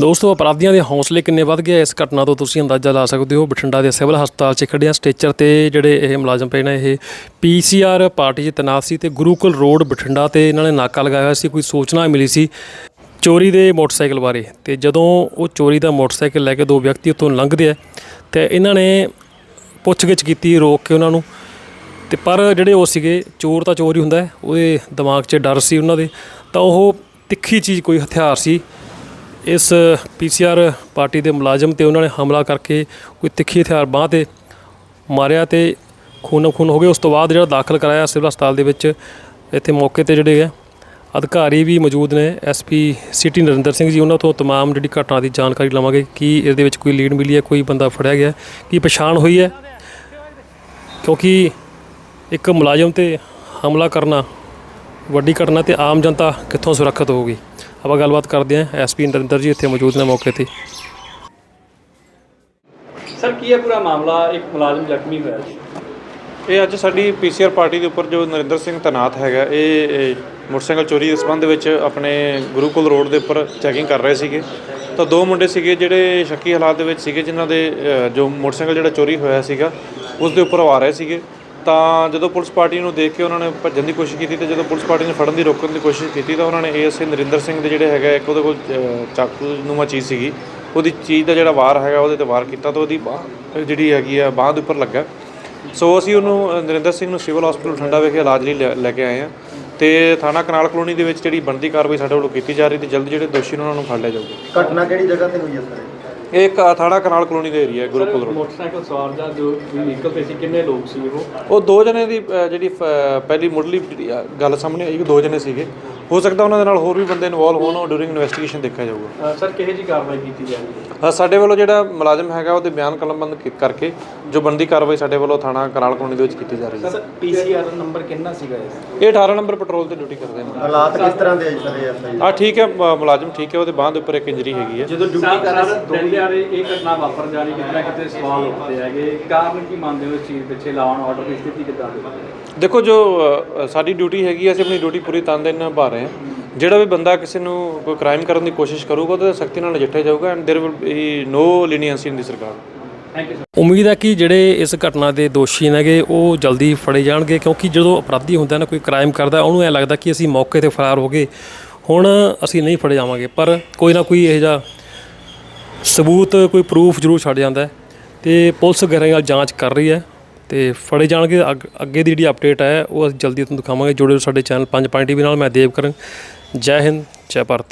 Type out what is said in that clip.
ਦੋਸਤੋ, ਅਪਰਾਧੀਆਂ ਦੇ ਹੌਸਲੇ ਕਿੰਨੇ ਵੱਧ ਗਏ ਇਸ ਘਟਨਾ ਤੋਂ ਤੁਸੀਂ ਅੰਦਾਜ਼ਾ ਲਾ ਸਕਦੇ ਹੋ। ਬਠਿੰਡਾ ਦੇ ਸਿਵਲ ਹਸਪਤਾਲ 'ਚ ਖੜਿਆ ਸਟੇਚਰ ਤੇ ਜਿਹੜੇ ਇਹ ਮੁਲਾਜ਼ਮ ਪਏ ਨੇ, ਇਹ ਪੀਸੀਆਰ ਪਾਰਟੀ 'ਚ ਤੈਨਾਤ ਸੀ ਤੇ ਗੁਰੂਕੁਲ ਰੋਡ ਬਠਿੰਡਾ ਤੇ ਇਹਨਾਂ ਨੇ ਨਾਕਾ ਲਗਾਇਆ ਹੋਇਆ ਸੀ। ਕੋਈ ਸੂਚਨਾ ਮਿਲੀ ਸੀ ਚੋਰੀ ਦੇ ਮੋਟਰਸਾਈਕਲ ਬਾਰੇ ਤੇ ਜਦੋਂ ਉਹ ਚੋਰੀ ਦਾ ਮੋਟਰਸਾਈਕਲ ਲੈ ਕੇ ਦੋ ਵਿਅਕਤੀ ਉੱਥੋਂ ਲੰਘਦੇ ਆ ਤੇ ਇਹਨਾਂ ਨੇ ਪੁੱਛਗਿੱਛ ਕੀਤੀ ਰੋਕ ਕੇ ਉਹਨਾਂ ਨੂੰ ਤੇ ਪਰ ਜਿਹੜੇ ਉਹ ਸੀਗੇ, ਚੋਰ ਤਾਂ ਚੋਰ ਹੀ ਹੁੰਦਾ ਉਹਦੇ ਦਿਮਾਗ 'ਚ ਡਰ ਸੀ ਉਹਨਾਂ ਦੇ। ਤਾਂ ਉਹ ਤਿੱਖੀ ਚੀਜ਼ ਕੋਈ ਹਥਿਆਰ ਸੀ। ਇਸ ਪੀਸੀਆਰ ਪਾਰਟੀ ਦੇ ਮੁਲਾਜ਼ਮ ਤੇ ਉਹਨਾਂ ਨੇ ਹਮਲਾ ਕਰਕੇ ਕੋਈ ਤਿੱਖੀ ਹਥਿਆਰ ਬਾਹ ਤੇ ਮਾਰਿਆ ਤੇ ਖੂਨੋ ਖੂਨ ਹੋ ਗਏ ਉਸ ਤੋਂ ਬਾਅਦ ਜਿਹੜਾ ਦਾਖਲ ਕਰਾਇਆ ਸਿਵਲ ਹਸਪਤਾਲ ਦੇ ਵਿੱਚ ਇੱਥੇ ਮੌਕੇ ਤੇ ਜਿਹੜੇ ਹੈ ਅਧਿਕਾਰੀ ਵੀ ਮੌਜੂਦ ਨੇ ਐਸਪੀ ਸਿਟੀ ਨਰਿੰਦਰ ਸਿੰਘ ਜੀ ਉਹਨਾਂ ਤੋਂ तमाम ਜਿਹੜੀ ਘਟਨਾ ਦੀ ਜਾਣਕਾਰੀ ਲਵਾਂਗੇ ਕੀ ਇਹਦੇ ਵਿੱਚ ਕੋਈ ਲੀਡ ਮਿਲੀ ਹੈ ਕੋਈ ਬੰਦਾ ਫੜਿਆ ਗਿਆ ਕੀ ਪਛਾਣ ਹੋਈ ਹੈ ਕਿਉਂਕਿ ਇੱਕ ਮੁਲਾਜ਼ਮ ਤੇ ਹਮਲਾ ਕਰਨਾ ਵੱਡੀ ਘਟਨਾ ਤੇ ਆਮ ਜਨਤਾ ਕਿੱਥੋਂ ਸੁਰੱਖਿਅਤ ਹੋਊਗੀ? ਆਪਾਂ ਗੱਲਬਾਤ ਕਰਦੇ ਹਾਂ ਐਸਪੀ ਨਰਿੰਦਰ ਜੀ ਇੱਥੇ ਮੌਜੂਦ ਨੇ ਮੌਕੇ ਤੇ। ਸਰ ਕੀ ਹੈ ਪੂਰਾ ਮਾਮਲਾ ਇੱਕ ਮੁਲਾਜ਼ਮ ਜ਼ਖਮੀ ਹੋਇਆ ਜੀ ਇਹ ਅੱਜ ਸਾਡੀ ਪੀਸੀਆਰ ਪਾਰਟੀ ਦੇ ਉੱਪਰ ਜੋ ਨਰਿੰਦਰ ਸਿੰਘ ਤਨਾਤ ਹੈਗਾ ਇਹ ਇਹ ਮੋਟਰਸਾਈਕਲ ਚੋਰੀ ਦੇ ਸੰਬੰਧ ਵਿੱਚ ਆਪਣੇ ਗੁਰੂਕੁਲ ਰੋਡ ਦੇ ਉੱਪਰ ਚੈਕਿੰਗ ਕਰ ਰਹੇ ਸੀਗੇ। ਤਾਂ ਦੋ ਮੁੰਡੇ ਸੀਗੇ ਜਿਹੜੇ ਸ਼ੱਕੀ ਹਾਲਾਤ ਦੇ ਵਿੱਚ ਸੀਗੇ ਜਿਨ੍ਹਾਂ ਦੇ ਅ, ਜੋ ਮੋਟਰਸਾਈਕਲ ਜਿਹੜਾ ਚੋਰੀ ਹੋਇਆ ਸੀਗਾ ਉਸ ਦੇ ਉੱਪਰ ਉਹ ਆ ਰਹੇ ਸੀਗੇ। ਤਾਂ ਜਦੋਂ ਪੁਲਿਸ ਪਾਰਟੀ ਨੂੰ ਦੇਖ ਕੇ ਉਹਨਾਂ ਨੇ ਭੱਜਣ ਦੀ ਕੋਸ਼ਿਸ਼ ਕੀਤੀ ਤੇ ਜਦੋਂ ਪੁਲਿਸ ਪਾਰਟੀ ਨੇ ਫੜਨ ਦੀ ਰੋਕਣ ਦੀ ਕੋਸ਼ਿਸ਼ ਕੀਤੀ ਤਾਂ ਉਹਨਾਂ ਨੇ ਏਐਸਏ ਨਰਿੰਦਰ ਸਿੰਘ ਦੇ ਜਿਹੜੇ ਹੈਗਾ ਇੱਕ ਉਹਦੇ ਕੋਲ ਚਾਕੂ ਨੂੰਮਾ ਚੀਜ਼ ਸੀਗੀ। ਉਹਦੀ ਚੀਜ਼ ਦਾ ਜਿਹੜਾ ਵਾਰ ਹੈਗਾ, ਉਹਦੇ ਤੇ ਵਾਰ ਕੀਤਾ ਤਾਂ ਉਹਦੀ ਬਾਂਹ, ਜਿਹੜੀ ਹੈਗੀ ਆ, ਬਾਂਹ ਦੇ ਉੱਪਰ ਲੱਗਾ। ਸੋ ਅਸੀਂ ਉਹਨੂੰ ਨਰਿੰਦਰ ਸਿੰਘ ਨੂੰ ਸਿਵਲ ਹਸਪੀਟਲ ਠੰਡਾ ਵਿਖੇ ਇਲਾਜ ਲਈ ਲੈ ਲੈ ਕੇ ਆਏ ਹਾਂ ਤੇ ਥਾਣਾ ਕਨਾਲ ਕਲੋਨੀ ਦੇ ਵਿੱਚ ਜਿਹੜੀ ਬਣਦੀ ਕਾਰਵਾਈ ਸਾਡੇ ਵੱਲੋਂ ਕੀਤੀ ਜਾ ਰਹੀ ਤੇ ਜਲਦੀ ਜਿਹੜੇ ਦੋਸ਼ੀ ਨੇ ਉਹਨਾਂ ਨੂੰ ਫੜ ਲਿਆ ਜਾਊਗਾ। ਘਟਨਾ ਕਿਹੜੀ ਜਗ੍ਹਾ ਤੇ ਹੋਈ ਹੈ ਸਰ? ਇਹ ਇੱਕ ਥਾਣਾ ਕਨਾਲ ਕਲੋਨੀ ਦਾ ਏਰੀਆ ਗੁਰੂਕੁਲ ਰੋਡ। ਮੋਟਰਸਾਈਕਲ ਸਵਾਰ ਜਾਂ ਜੋ ਵਹੀਕਲ ਤੇ ਸੀ ਕਿੰਨੇ ਲੋਕ ਸੀ ਉਹ? ਉਹ ਦੋ ਜਣੇ ਦੀ ਅ, ਜਿਹੜੀ ਫ- ਪਹਿਲੀ ਮੁੱਢਲੀ ਜਿਹੜੀ, ਅ, ਗੱਲ ਸਾਹਮਣੇ ਆਈ ਕਿ ਦੋ ਜਣੇ ਸੀਗੇ। ਹੋ ਸਕਦਾ ਉਹਨਾਂ ਦੇ ਨਾਲ ਹੋਰ ਵੀ ਬੰਦੇ ਇਨਵੋਲਵ ਹੋਣ ਉਹ ਡਿਊਰਿੰਗ ਇਨਵੈਸਟੀਗੇਸ਼ਨ ਦੇਖਿਆ ਜਾਊਗਾ। ਸਰ ਕਿਹੋ ਜੀ ਕਾਰਵਾਈ ਕੀਤੀ ਜਾ ਰਹੀ ਹੈ? ਅ, ਸਾਡੇ ਵੱਲੋਂ ਜਿਹੜਾ ਮੁਲਾਜ਼ਮ ਹੈਗਾ ਉਹਦੇ ਬਿਆਨ ਕਲਮਬੰਦ ਕੀ- ਕਰਕੇ ਜੋ ਬਣਦੀ ਕਾਰਵਾਈ ਸਾਡੇ ਵੱਲੋਂ ਥਾਣਾ ਕਨਾਲ ਕਲੋਨੀ ਦੇ ਵਿੱਚ ਕੀਤੀ ਜਾ ਰਹੀ ਹੈ। ਪੀਸੀਆਰ ਨੰਬਰ ਕਿੰਨਾ ਸੀਗਾ ਇਹ ਇਹ 18 ਨੰਬਰ ਪੈਟਰੋਲ ਤੇ ਡਿਊਟੀ ਕਰਦੇ ਨੇ। ਹਾਲਾਤ ਕਿਸ ਤਰ੍ਹਾਂ ਦੇ ਆ ਜੀ ਸਰ? ਇਹ ਐਸਆਈ ਆ ਠੀਕ ਹੈ ਮ- ਮੁਲਾਜ਼ਮ ਠੀਕ ਹੈ ਉਹਦੇ ਬਾਂਹ ਦੇ ਉੱਪਰ ਇੱਕ ਇੰਜਰੀ ਹੈਗੀ ਹੈ। ਜਦੋਂ ਡਿਊਟੀ ਕਰ ਰਹੇ ਸੀ ਦਿਨ ਦਿਹਾੜੇ ਇਹ ਘਟਨਾ ਵਾਪਰ ਜਾ ਰਹੀ ਕਿਤੇ ਨਾ ਕਿਤੇ ਸਵਾਲ ਉੱਠਦੇ ਹੈਗੇ। ਕਾਰਨ ਕੀ ਮੰਨਦੇ ਹੋ ਇਸ ਚੀਜ਼ ਪਿੱਛੇ? ਲਾਉਣ ਆਰਡਰ ਦੀ ਸਥਿਤੀ ਕਿੱਦਾਂ ਦੀ? ਦੇਖੋ ਜੋ ਅ, ਸਾਡੀ ਡਿਊਟੀ ਹੈਗੀ ਹੈ ਅਸੀਂ ਆਪਣੀ ਡਿਊਟੀ ਪੂਰੀ ਤਨਦੇਨ ਨਾਲ ਨਿਭਾ ਰਹੇ ਹਾਂ ਜਿਹੜਾ ਵੀ ਬੰਦਾ ਕਿਸੇ ਨੂੰ ਕੋਈ ਕ੍ਰਾਈਮ ਕਰਨ ਦੀ ਕੋਸ਼ਿਸ਼ ਕਰੂਗਾ ਉਹਦੇ ਸਖਤੀ ਨਾਲ ਨਜਿੱਠਿਆ ਜਾਊਗਾ and there will be no leniency in the ਸਰਕਾਰ ਥੈਂਕ ਯੂ ਸਰ ਉਮੀਦ ਹੈ ਕਿ ਜਿਹੜੇ ਇਸ ਘਟਨਾ ਦੇ ਦੋਸ਼ੀ ਨੇਗੇ ਉਹ ਜਲਦੀ ਫੜੇ ਜਾਣਗੇ ਕਿਉਂਕਿ ਜਦੋਂ ਅਪਰਾਧੀ ਹੁੰਦਾ ਨਾ ਕੋਈ ਕ੍ਰਾਈਮ ਕਰਦਾ ਉਹਨੂੰ ਐ ਲੱਗਦਾ ਕਿ ਅਸੀਂ ਮੌਕੇ ਤੇ ਫਰਾਰ ਹੋ ਗਏ ਹੁਣ ਅਸੀਂ ਨਹੀਂ ਫੜੇ ਜਾਵਾਂਗੇ ਪਰ ਕੋਈ ਨਾ ਕੋਈ ਇਹੋ ਜਿਹਾ ਸਬੂਤ ਕੋਈ ਪ੍ਰੂਫ ਜ਼ਰੂਰ ਛੱਡ ਜਾਂਦਾ ਹੈ ਤੇ ਪੁਲਿਸ ਗਹਿਰਾਈ ਨਾਲ ਜਾਂਚ ਕਰ ਰਹੀ ਹੈ ਤੇ ਫੜੇ ਜਾਣਗੇ। ਅੱਗ- ਅੱਗੇ ਦੀ ਜਿਹੜੀ ਅਪਡੇਟ ਹੈ, ਉਹ ਅਸੀਂ ਜਲਦੀ ਤੁਹਾਨੂੰ ਦਿਖਾਵਾਂਗੇ। ਜੁੜੇ ਰਹੋ ਸਾਡੇ ਚੈਨਲ 5 ਪੁਆਇੰਟ ਟੀਵੀ ਨਾਲ। ਮੈਂ ਦੇਵ ਕਰਨ। ਜੈ ਹਿੰਦ, ਜੈ ਭਾਰਤ।